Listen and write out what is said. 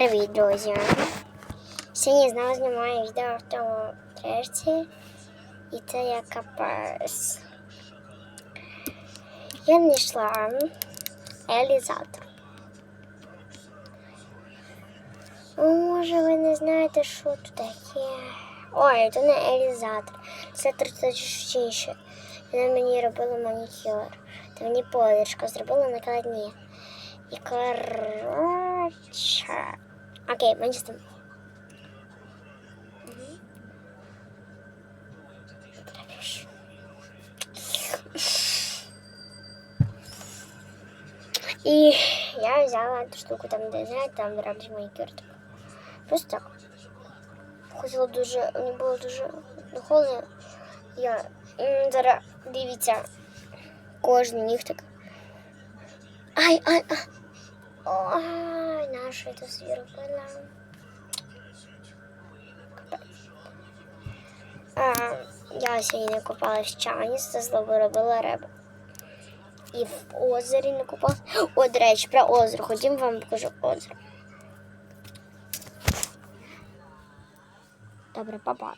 Привіт, друзі! Сьогодні знову знімаю відео в тому трешці. І це я капець. Я знайшла елізатор. Може, ви не знаєте, що тут таке. Ой, це не елізатор. Це точніше. Вона мені робила манікюр. Та мені подружка зробила накладні. І коротше. Окей, мені з тим. І я взяла эту штуку там, де знаєте, там роблять манікюр. типу. Просто так. Хотіла дуже, мені було дуже холодно. Я м, зараз дивіться кожен нігтик. Ай, ай, ай. Ой, наша это зробила. А, я сьогодні купалась в чані, це знову робила рибу. І в озері не купалась. О, речі, про озеро. Ходім вам покажу озеро. Добре, папа.